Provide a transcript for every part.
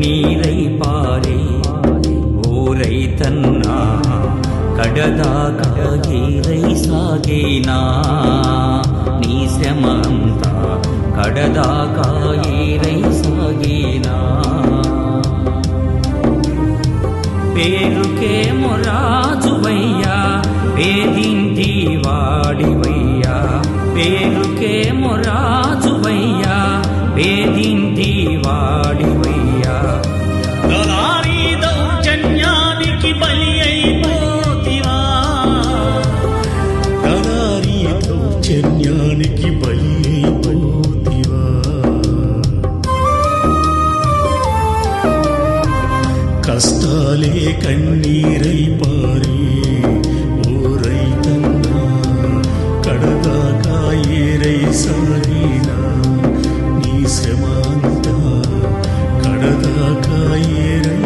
కష్టాలే కన్నీరై పారే. ఓ రైతన్నా కడదాకా ఏరై సాగేనా? నీ శ్రమ అంతా కడదాకా ఏరై సాగేనా? పేరుకేమో రాజువయ్యా పేదింటి వాడివయ్యా. పేరుకేమో రాజువయ్యా పేదింటి వాడివయ్యా కష్టాలే కన్నీరై పారి ఓ రైతన్నా కడదాకా ఏరై సాగినా నీ శ్రమాంతా కడదాకా ఏరై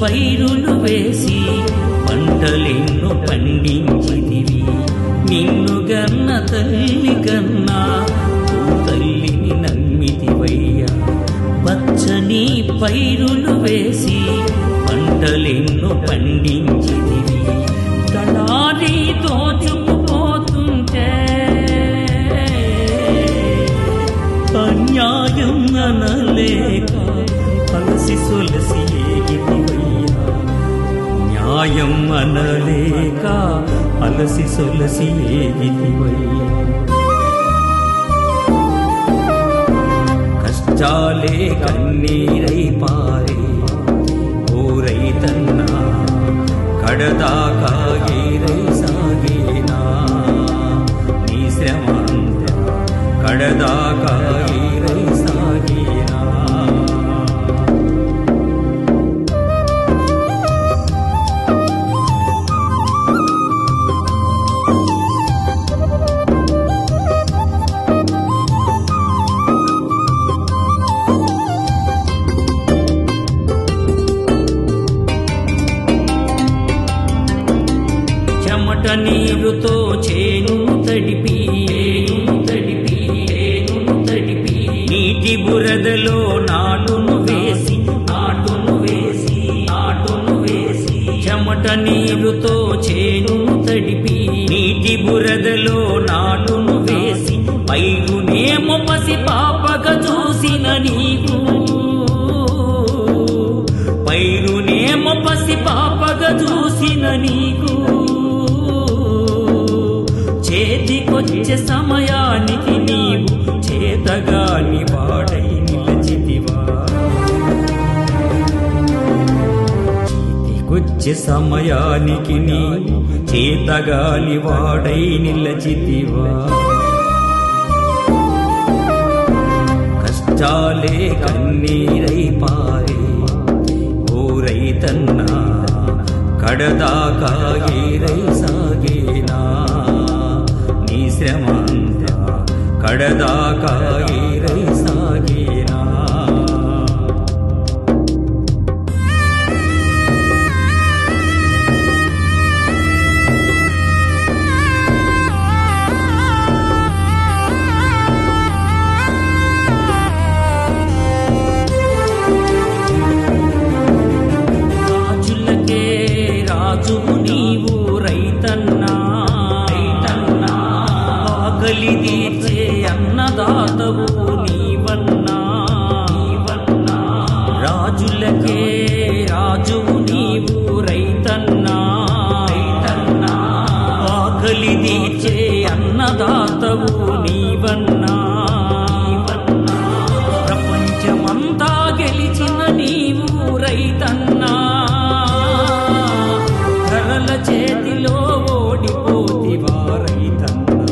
పైరులు వేసి పంటలెన్నో పండించిదివి నిన్ను గన్న తల్లి కన్నా తల్లిని నమ్మితివయ్యా. పచ్చని పైరులు వేసి పంటలెన్నో పండించిదివి తలారి దోచుకుపోతుంటే అన్యాయం అనలేక అలసి సొలసి ఏగితివయ్యా న్యాయం అనలేక అలసి సొలసి ఏగితివయ్యా కష్టాలే కన్నీరై పారే ఓ రైతన్నా కడదాకా ఏరై సాగేనా నీ శ్రమంత కడదాకా చెమట నీరుతో చేను తడిపి తడిపి తడిపి. నీటి బురదలో నాటును వేసి నాటును వేసి నాటును వేసి. చెమట నీరుతో చేను తడిపి నీటి బురదలో నాటును వేసి. పైగునేమో పసి పాపక చూసిన నీకు పైరునేమో పసి పాపగా చూసిన నీకు. చేతికొచ్చే సమయానికి నీవు చేతగా నివాడై నిలచితివా. చేతికొచ్చే సమయానికి నీవు చేతగా నివాడై నిలచితివా. కష్టాలే కన్నీరై పారే ఊరై తన్నా కడదాకా ఏరై సాగేనా. శ్రమంతా కడదాకా రాజులకే రాజువు నీవు రైతన్నా. రైతన్నా ఆకలి తీర్చే అన్నదాతవు నీవన్నా. నీవన్నా ప్రపంచమంతా గెలిచిన నీవు రైతన్నా. ధరల చేతిలో ఓడిపోతివా రైతన్నా.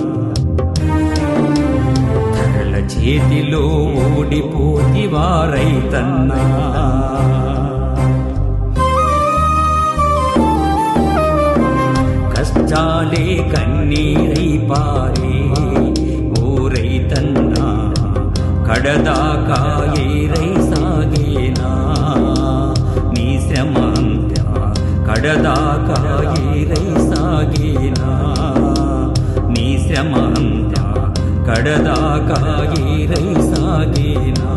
ధరల చేతిలో ఓడిపోతివా రైతన్నా. కష్టాలే కన్నీరై పారే ఓ రైతన్నా కడదాకా ఏరై సాగేనా నీ శ్రమ అంతా కడదాకా ఏరై సాగేనా నీ శ్రమ అంతా కడదాకా ఏరై సాగేనా